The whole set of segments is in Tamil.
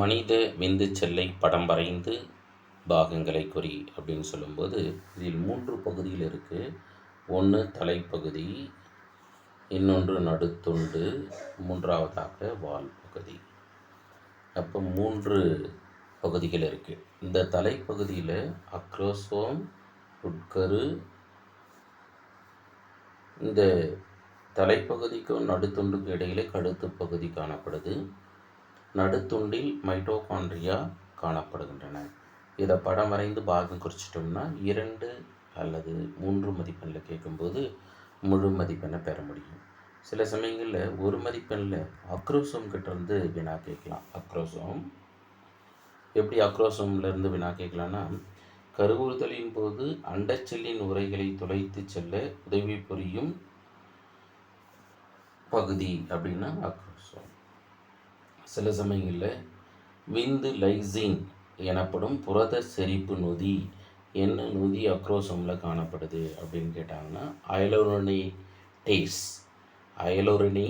மனித விந்து செல்லை படம் வரைந்து பாகங்களை குறி அப்படின்னு சொல்லும்போது இதில் மூன்று பகுதிகள் இருக்குது ஒன்று தலைப்பகுதி இன்னொன்று நடுத்துண்டு மூன்றாவதாக வால் பகுதி. அப்போ மூன்று பகுதிகள் இருக்குது இந்த தலைப்பகுதியில் அக்ரோசோம் உட்கரு இந்த தலைப்பகுதிக்கும் நடுத்துண்டுக்கும் இடையிலே கழுத்து பகுதி காணப்படுது. நடுத்துண்டில் மைட்டோகாண்ட்ரியா காணப்படுகின்றன. இதை படம் வரைந்து பாகம் குறிச்சிட்டோம்னா இரண்டு அல்லது மூன்று மதிப்பெண்ணில் கேட்கும்போது முழு மதிப்பெண்ணை பெற முடியும். சில சமயங்களில் ஒரு மதிப்பெண்ணில் அக்ரோசோம் கிட்டேருந்து வினா கேட்கலாம். அக்ரோசோம். எப்படி அக்ரோசோம்லேருந்து வினா கேட்கலான்னா கருவுறுதலின் போது அண்டச்செல்லின் உரைகளை துளைத்து செல்ல உதவி புரியும் பகுதி அப்படின்னா அக்ரோசோம். சில சமயங்களில் விந்து லைசின் எனப்படும் புரத செரிப்பு நொதி என்ன நொதி அக்ரோசோமில் காணப்படுது அப்படின்னு கேட்டாங்கன்னா அயலோரணி டேஸ் அயலோரணி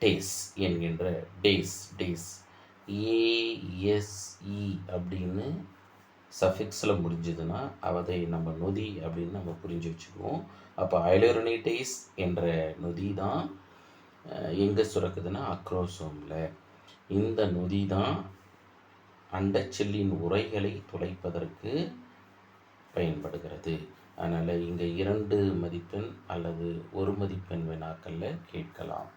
டேஸ் என்கின்ற டேஸ் டேஸ் ஏஎஸ்இ அப்படின்னு சஃபிக்ஸில் முடிஞ்சதுன்னா அதை நம்ம நொதி அப்படின்னு நம்ம புரிஞ்சு வச்சுக்குவோம். அப்போ அயலோரனிடைஸ் என்ற நொதி தான் எங்கே சுரக்குதுன்னா அக்ரோசோமில் இந்த நொதி தான் அண்டச்செல்லின் உரைகளை துளைப்பதற்கு பயன்படுகிறது. அதனால் இங்கே இரண்டு மதிப்பெண் அல்லது ஒரு மதிப்பெண் வினாக்களில் கேட்கலாம்.